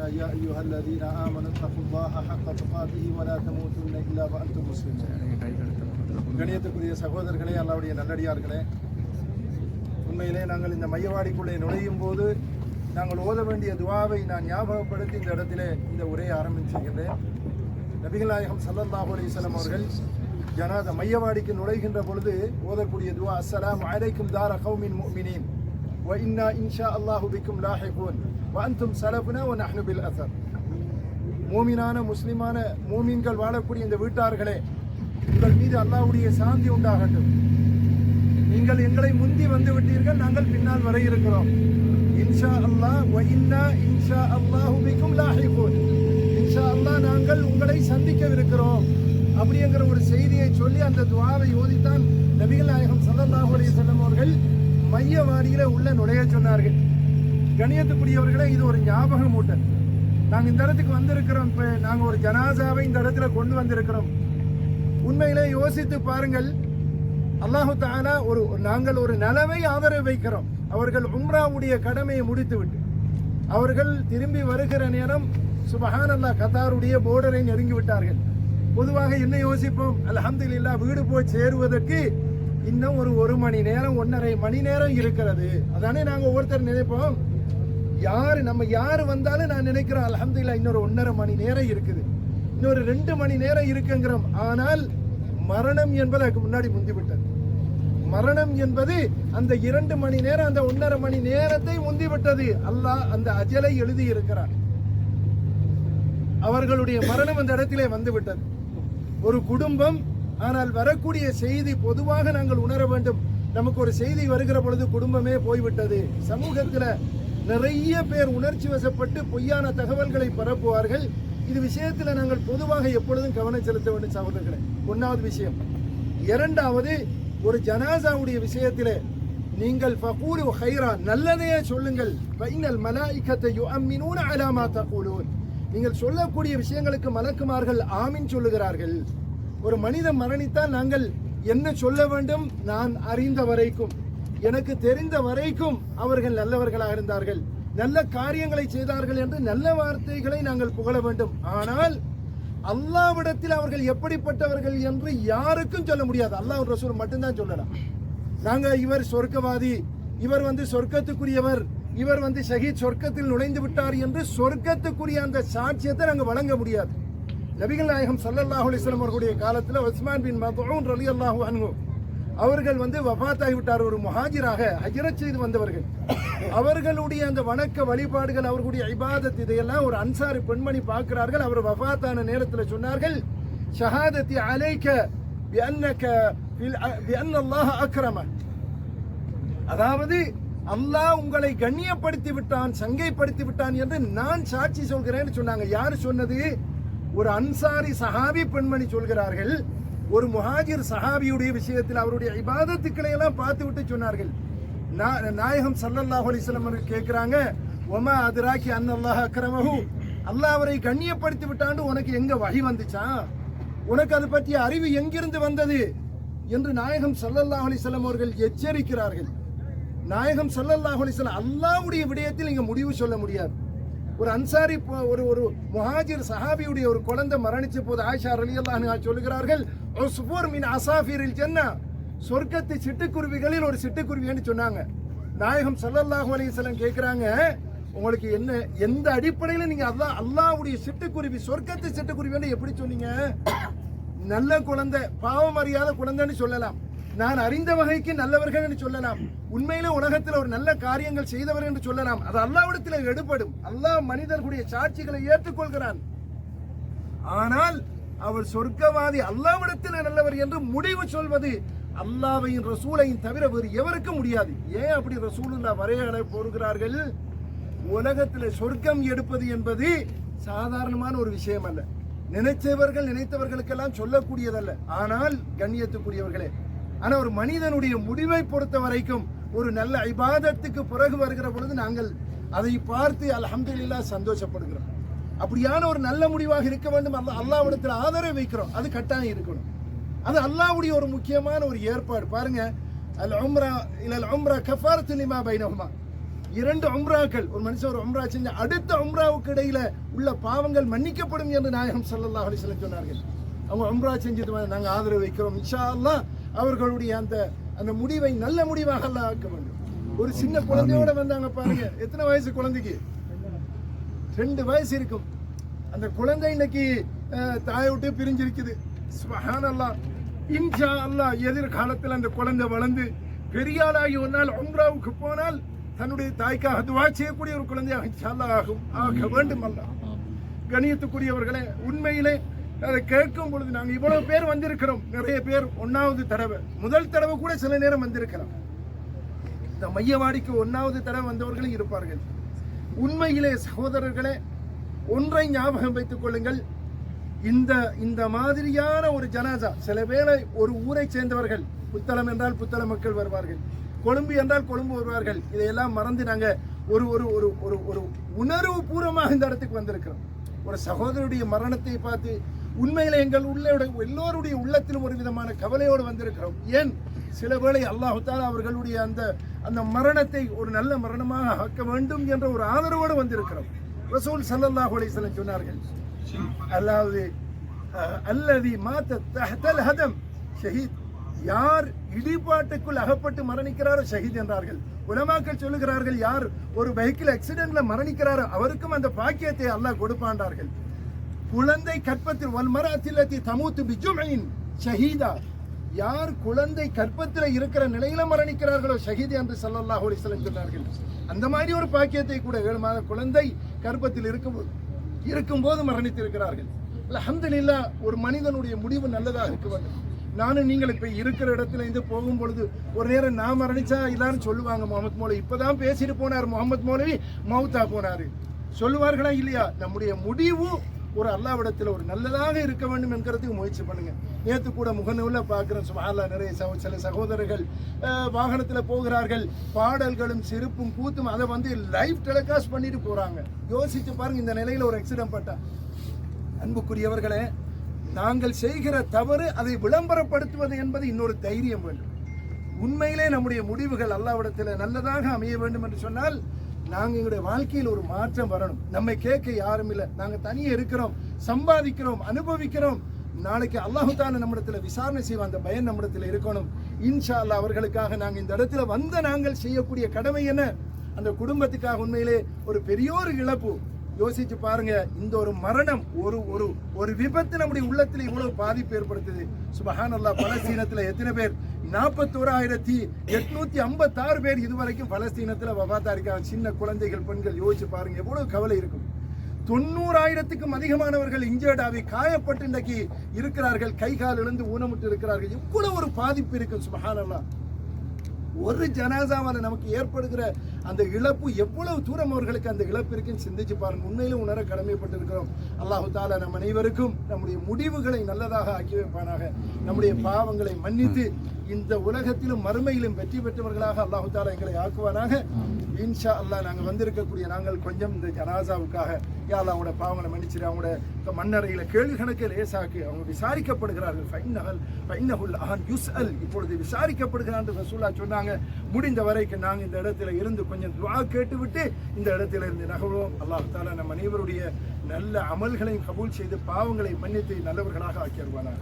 يا أيها الذين آمنوا اتقوا الله حق تقاته ولا تموتن إلا وأنتم مسلمون கணியத்துக்குரிய சகோதரர்களே அல்லாவுடைய நல்லடியார்களே உண்மையிலே நாங்கள் இந்த மையவாடிக்குள்ளே நுழையும் போது நாங்கள் ஓத வேண்டிய துவாவை நான் ஞாபகப்படுத்தி இந்த இடத்திலே இந்த உரையை ஆரம்பிச்சுகின்றேன் நபிகள் நாயகம் சல்லல்லாஹு அலைஹி அவர்கள் ஜனாத மையவாடிக்கு நுழைகின்ற பொழுது ஓதக்கூடிய துவா அஸ்ஸலாமு அலைக்கும் தார கௌமின் முஃமினீன் வ இன்னா இன்ஷா அல்லாஹு பிக்கும் லாஹிகூன் வாந்தும் அன்தும் ஒன் வ நஹ்னு மோமினான முஸ்லிமான மோமீன்கள் வாழக்கூடிய இந்த வீட்டார்களே உங்கள் மீது அல்லாவுடைய சாந்தி உண்டாகட்டும். நீங்கள் எங்களை முந்தி வந்து விட்டீர்கள் நாங்கள் பின்னால் வர இருக்கிறோம். இன்ஷா அல்லாஹ் வைன்னா இன்ஷா அல்லாஹு பிக்கும் லாஹிகூன் இன்ஷா அல்லாஹ் நாங்கள் உங்களை சந்திக்கவிருக்கிறோம். அப்படிங்கிற ஒரு செய்தியை சொல்லி அந்த துவாவை ஓதித்தான் நபிகள் நாயகம் ஸல்லல்லாஹு அலைஹி வஸல்லம் அவர்கள் மையவாடியில உள்ள நுழைய சொன்னார்கள். கணியத்துக்குரியவர்களே இது ஒரு ஞாபகம் ஊட்டல் நாங்கள் இந்த இடத்துக்கு வந்திருக்கிறோம். இப்போ நாங்கள் ஒரு ஜனாசாவை இந்த இடத்துல கொண்டு வந்திருக்கிறோம். உண்மையிலே யோசித்து பாருங்கள் அல்லாஹு தாலா ஒரு நாங்கள் ஒரு நலவை ஆதரவு வைக்கிறோம். அவர்கள் உம்ராவுடைய கடமையை முடித்துவிட்டு அவர்கள் திரும்பி வருகிற நேரம் சுபஹான் கத்தாருடைய போர்டரை நெருங்கி விட்டார்கள். பொதுவாக என்ன யோசிப்போம்? அல்ஹம்துலில்லாஹ் வீடு போய் சேருவதற்கு இன்னும் ஒரு ஒரு மணி நேரம் ஒன்றரை மணி நேரம் இருக்கிறது. அதானே நாங்கள் ஒவ்வொருத்தர் நினைப்போம்? யார் நம்ம யார் வந்தாலும் நான் நினைக்கிறோம் அலமதுல்லா இன்னொரு ஒன்றரை மணி நேரம் இருக்குது. இன்னொரு ரெண்டு மணி நேரம் இருக்குங்கிறோம். ஆனால் மரணம் என்பது அதுக்கு முன்னாடி முந்திவிட்டது. மரணம் என்பது அந்த இரண்டு மணி நேரம் அந்த ஒன்றரை மணி நேரத்தை முந்திவிட்டது. அல்லாஹ் அந்த அஜலை எழுதி இருக்கிறார் அவர்களுடைய மரணம் அந்த இடத்திலே வந்து விட்டது ஒரு குடும்பம் ஆனால் வரக்கூடிய செய்தி பொதுவாக நாங்கள் உணர வேண்டும். நமக்கு ஒரு செய்தி வருகிற பொழுது குடும்பமே போய்விட்டது. சமூகத்தில் நிறைய பேர் உணர்ச்சி வசப்பட்டு பொய்யான தகவல்களை பரப்புவார்கள். இது விஷயத்தில் நாங்கள் பொதுவாக எப்பொழுதும் கவனம் செலுத்த வேண்டும் சகோதரர்களே. ஒன்றாவது விஷயம். இரண்டாவது ஒரு ஜனாசாவுடைய விஷயத்தில் நீங்கள் ஃபகூலு ஹைரா நல்லதையே சொல்லுங்கள். ஃபைனல் மலாயிக்கத்தை யுஅம்மினூன அலாமா தகூலூன். நீங்கள் சொல்லக்கூடிய விஷயங்களுக்கு மலக்குமார்கள் ஆமீன் சொல்லுகிறார்கள். ஒரு மனிதன் மரணித்தால் நாங்கள் என்ன சொல்ல வேண்டும்? நான் அறிந்த வரைக்கும் எனக்கு தெரிந்த வரைக்கும் அவர்கள் நல்லவர்களாக இருந்தார்கள். நல்ல காரியங்களை செய்தார்கள் என்று நல்ல வார்த்தைகளை நாங்கள் புகழ வேண்டும். ஆனால் அல்லாவிடத்தில் அவர்கள் எப்படிப்பட்டவர்கள் என்று யாருக்கும் சொல்ல முடியாது. அல்லாஹ் ரசூல் மட்டும்தான் சொல்லலாம். நாங்கள் இவர் சொர்க்கவாதி இவர் வந்து சொர்க்கத்துக்குரியவர் இவர் வந்து ஷஹீத் சொர்க்கத்தில் நுழைந்து விட்டார் என்று சொர்க்கத்துக்குரிய அந்த சாட்சியத்தை நாங்கள் வழங்க முடியாது. நபிகள் நாயகம் சல்லல்லாஹு அலிஸ்லாம் அவர்களுடைய காலத்தில் உஸ்மான் பின் மத்ஊன் ரலியல்லாஹு அன்ஹு அவர்கள் வந்து வஃபாத்தாகி விட்டார் ஒரு முஹாஜிராக ஹஜரத் செய்து வந்தவர்கள். அவர்களுடைய அந்த வணக்க வழிபாடுகள் அவர்களுடைய ஐபாதத் இதையெல்லாம் ஒரு அன்சாரி பெண்மணி பார்க்கிறார்கள். அவர் வஃபாத்தான நேரத்தில் சொன்னார்கள் ஷஹாதத்தி அலைக்க அக்ரம. அதாவது அல்லாஹ் உங்களை கண்ணியப்படுத்தி விட்டான் சங்கைப்படுத்தி விட்டான் என்று நான் சாட்சி சொல்கிறேன்னு சொன்னாங்க. யார் சொன்னது? ஒரு அன்சாரி சஹாபி பெண்மணி சொல்கிறார்கள் ஒரு முஹாஜிர் சஹாபியுடைய விஷயத்தில் அவருடைய இபாதத்துக்களை எல்லாம் பார்த்து விட்டு சொன்னார்கள். நா- நாயகம் ஸல்லல்லாஹு அலிஸ்லம் வஸல்லம் அவர்கள் ஒமா அதுராக்கி அன்னல்லாஹ் அக்ரமஹு? அல்லாஹ் அவரை கண்ணியப்படுத்தி விட்டாண்டு உனக்கு எங்க வகை வந்துச்சா? உனக்கு அது பற்றிய அறிவு எங்கிருந்து வந்தது? என்று நாயகம் ஸல்லல்லாஹு அலிஸ்லம் அவர்கள் எச்சரிக்கிறார்கள். நாயகம் ஸல்லல்லாஹு அலிஸ்லாம் அல்லாவுடைய விடயத்தில் இங்கே முடிவு சொல்ல முடியாது. ஒரு அன்சாரி போ- ஒரு ஒரு முஹாஜிர் சஹாபியுடைய ஒரு குழந்தை மரணிச்ச போது ஆயிஷா அலி அன்ஹா சொல்லுகிறார்கள் உஸ்ஃபூர் மின் அசாஃபிரில் ஜன்னா. சொர்க்கத்து சிட்டுக்குருவிகளில் ஒரு சிட்டுக்குருவின்னு சொன்னாங்க. நாயகம் சல்லல்லாஹு அலிசலம் கேட்குறாங்க உங்களுக்கு என்ன எந்த அடிப்படையில் நீங்கள் அல்லா அல்லாவுடைய சிட்டுக்குருவி சொர்க்கத்து சிட்டுக்குருவின்னு எப்படி சொன்னீங்க? நல்ல குழந்தை பாவம் அறியாத குழந்தைன்னு சொல்லலாம். நான் அறிந்த வகைக்கு நல்லவர்கள் என்று சொல்லலாம். உண்மையில உலகத்தில் ஒரு நல்ல காரியங்கள் செய்தவர் என்று சொல்லலாம். அது அல்லாவிடத்தில் எடுபடும். அல்லாஹ் மனிதர்களுடைய சாட்சிகளை ஏற்றுக்கொள்கிறான். ஆனால் அவர் சொர்க்கவாதி அல்லாவிடத்தில் நல்லவர் என்று முடிவு சொல்வது அல்லாவையும் ரசூலையும் தவிர வேறு எவருக்கும் முடியாது. ஏன் அப்படி ரசூலுல்லா வரையாட போடுகிறார்கள்? உலகத்தில் சொர்க்கம் எடுப்பது என்பது சாதாரணமான ஒரு விஷயம் அல்ல நினைச்சவர்கள் நினைத்தவர்களுக்கெல்லாம் சொல்லக்கூடியதல்ல. ஆனால் கண்ணியத்துக்குரியவர்களே ஆனால் ஒரு மனிதனுடைய முடிவை பொறுத்த வரைக்கும் ஒரு நல்ல ஐபாதத்துக்கு பிறகு வருகிற பொழுது நாங்கள் அதை பார்த்து அல்ஹம்துலில்லாஹ் சந்தோஷப்படுகிறோம். அப்படியான ஒரு நல்ல முடிவாக இருக்க வேண்டும். அல்ல அல்லாவிடத்தில் ஆதரவு வைக்கிறோம். அது கட்டாயம் இருக்கணும். அது அல்லாஹ்வுடைய ஒரு முக்கியமான ஒரு ஏற்பாடு. பாருங்க அல் உம்ரா இல்ல உம்ரா கஃபாரத்து லிமா பைனஹுமா. இரண்டு உம்ராக்கள் ஒரு மனுஷன் ஒரு உம்ரா செஞ்ச அடுத்த உம்ராவுக்கு இடையில உள்ள பாவங்கள் மன்னிக்கப்படும் என்று நாயகம் ஸல்லல்லாஹு அலிஸ்லம் சொன்னார்கள். அவங்க உம்ரா செஞ்சுட்டு நாங்கள் ஆதரவு வைக்கிறோம். இன்ஷா அல்லாஹ் அவர்களுடைய அந்த அந்த முடிவை நல்ல முடிவாக அல்லாஹ் ஆக்க வேண்டும். ஒரு சின்ன குழந்தையோட வந்தாங்க பாருங்க. எத்தனை வயசு குழந்தைக்கு? ரெண்டு வயசு இருக்கும். அந்த குழந்தை இன்னைக்கு தாயை விட்டு பிரிஞ்சிருக்குது. சுபஹானல்லாஹ் இன்ஷா அல்லாஹ் எதிர்காலத்தில் அந்த குழந்தை வளர்ந்து பெரியாளாகி ஒரு நாள் உம்ராவுக்கு போனால் தன்னுடைய தாய்க்காக துவா செய்யக்கூடிய ஒரு குழந்தையாக ஆகும். ஆக வேண்டும் அல்லாஹ் கணியத்துக்குரியவர்களே உண்மையிலே அதை கேட்கும் பொழுது நாங்கள் இவ்வளவு பேர் வந்திருக்கிறோம். நிறைய பேர் ஒன்றாவது தடவை. முதல் தடவை கூட சில நேரம் வந்திருக்கிறோம். இந்த மையவாடிக்கு ஒன்றாவது தடவை வந்தவர்களும் இருப்பார்கள். உண்மையிலே சகோதரர்களே ஒன்றை ஞாபகம் வைத்துக் கொள்ளுங்கள். இந்த இந்த மாதிரியான ஒரு ஜனாசா சில வேளை ஒரு ஊரை சேர்ந்தவர்கள் புத்தளம் என்றால் புத்தள மக்கள் வருவார்கள். கொழும்பு என்றால் கொழும்பு வருவார்கள். இதையெல்லாம் மறந்து நாங்கள் ஒரு ஒரு ஒரு ஒரு ஒரு உணர்வு பூர்வமாக இந்த இடத்துக்கு வந்திருக்கிறோம். ஒரு சகோதரருடைய மரணத்தை பார்த்து உண்மையில எங்கள் உள்ளோட எல்லோருடைய உள்ளத்திலும் ஒரு விதமான கவலையோடு வந்திருக்கிறோம். ஏன்? சில வேளை அல்லாஹால அவர்களுடைய அந்த அந்த மரணத்தை ஒரு நல்ல மரணமாக ஆக்க வேண்டும் என்ற ஒரு ஆதரவோடு வந்திருக்கிறோம். ரசூல் ஸல்லல்லாஹு அலைஹி சொன்னார்கள் அல்லாவது அல்லது மாத்த தஹ்தல் ஹதம் ஷஹீத் யார் இடிபாட்டுக்குள் அகப்பட்டு மரணிக்கிறாரோ ஷஹீத் என்றார்கள். உலமாக்கள் சொல்லுகிறார்கள் யார் ஒரு வெஹிக்கிள் ஆக்சிடென்ட்ல மரணிக்கிறாரோ அவருக்கும் அந்த பாக்கியத்தை அல்லாஹ் கொடுப்பாண்டார்கள் குழந்தை கற்பத்தில் வல்மராத்திலத்தி தமூத்து பிஜுமையின் ஷஹீதா. யார் குழந்தை கற்பத்தில் இருக்கிற நிலையில மரணிக்கிறார்களோ ஷஹீதி என்று சல்லல்லாஹ் அலைஹி சொன்னார்கள். அந்த மாதிரி ஒரு பாக்கியத்தை கூட ஏழு மாத குழந்தை கற்பத்தில் இருக்கும் இருக்கும்போது மரணித்திருக்கிறார்கள். அல்ஹம்துலில்லாஹ் ஒரு மனிதனுடைய முடிவு நல்லதாக இருக்க வேண்டும் நானும் நீங்கள் இப்போ இருக்கிற இடத்துல இருந்து போகும் பொழுது ஒரு நேரம் நான் மரணிச்சா எல்லாரும் சொல்லுவாங்க முகமது மௌலவி. இப்பதான் பேசிட்டு போனார் முகமது மௌலவி மௌத்தா போனார். சொல்லுவார்களா இல்லையா? நம்முடைய முடிவு ஒரு அல்லாவிடத்தில் ஒரு நல்லதாக இருக்க வேண்டும் என்கிறதுக்கு முயற்சி பண்ணுங்க. நேற்று கூட முகநூலில் பார்க்குறோம் சுமாரில் நிறைய சகோ- சில சகோதரர்கள் வாகனத்தில் வாகனத்துல போகிறார்கள் பாடல்களும் செருப்பும் கூத்தும் அதை வந்து லைவ் டெலிகாஸ்ட் பண்ணிட்டு போறாங்க. யோசித்து பாருங்க இந்த நிலையில ஒரு ஆக்சிடென்ட் பட்டா. அன்புக்குரியவர்களே நாங்கள் செய்கிற தவறு அதை விளம்பரப்படுத்துவது என்பது இன்னொரு தைரியம் வேண்டும். உண்மையிலே நம்முடைய முடிவுகள் அல்லாவிடத்தில் நல்லதாக அமைய வேண்டும் என்று சொன்னால் நாங்க எங்களுடைய வாழ்க்கையில் ஒரு மாற்றம் வரணும். நம்மை கேட்க யாரும் இல்லை. நாங்க தனியே இருக்கிறோம். சம்பாதிக்கிறோம். அனுபவிக்கிறோம். நாளைக்கு அல்லாஹு தான நம்மிடத்துல விசாரணை செய்வோம் அந்த பயன் நம்மிடத்துல இருக்கணும். இன்ஷா அல்லாஹ் அவர்களுக்காக நாங்க இந்த இடத்துல வந்த நாங்கள் செய்யக்கூடிய கடமை என்ன? அந்த குடும்பத்துக்காக உண்மையிலே ஒரு பெரியோர் இழப்பு. யோசிச்சு பாருங்க இந்த ஒரு மரணம் ஒரு ஒரு ஒரு விபத்து நம்முடைய உள்ளத்துல இவ்வளவு பாதிப்பு ஏற்படுத்துது. சுபஹான் அல்லா பலஸ்தீனத்தில் எத்தனை பேர்? நாற்பத்தோராயிரத்தி எட்நூத்தி ஐம்பத்தாறு பேர் இதுவரைக்கும் பலஸ்தீனத்தில் வபாத்தா இருக்காங்க சின்ன குழந்தைகள் பெண்கள் யோசிச்சு பாருங்க எவ்வளவு கவலை இருக்கும். தொண்ணூறாயிரத்துக்கும் அதிகமானவர்கள் இன்ஜர்டாவி காயப்பட்டு இன்றைக்கு இருக்கிறார்கள். கை கால் இழந்து ஊனமுட்டு இருக்கிறார்கள். இவ்வளவு ஒரு பாதிப்பு இருக்கு சுபஹான் அல்லா ஒரு ஜனாசாவால நமக்கு ஏற்படுகிற அந்த இழப்பு எவ்வளவு தூரம் அவர்களுக்கு அந்த இழப்பு இருக்குன்னு சிந்திச்சு பாருங்க. உண்மையிலும் உணர கடமைப்பட்டிருக்கிறோம். அல்லாஹு தாலா நம் அனைவருக்கும் நம்முடைய முடிவுகளை நல்லதாக ஆக்கி வைப்பானாக. நம்முடைய பாவங்களை மன்னித்து இந்த உலகத்திலும் மறுமையிலும் வெற்றி பெற்றவர்களாக அல்லாஹு தாலா எங்களை ஆக்குவானாக. இன்ஷா அல்லாஹ் நாங்கள் வந்திருக்கக்கூடிய நாங்கள் கொஞ்சம் இந்த ஜனாசாவுக்காக யா அவங்களோட பாவங்களை மன்னிச்சிரு அவங்களோட மண்ணறையில் கேள்வி கணக்கு லேசாக்கு அவங்க விசாரிக்கப்படுகிறார்கள். ஃபைன்னஹல் ஃபைன்னஹுல் அஹன் யுஸ்அல். இப்பொழுது விசாரிக்கப்படுகிறான் ரசூலா சொன்னாங்க. முடிந்த வரைக்கும் நாங்கள் இந்த இடத்துல இருந்து கொஞ்சம் துவா கேட்டுவிட்டு இந்த இடத்துல இருந்து நகர்வோம். அல்லாஹ் தாலா நம் அனைவருடைய நல்ல அமல்களையும் கபூல் செய்து பாவங்களை மன்னித்து நல்லவர்களாக ஆக்கிடுவானாக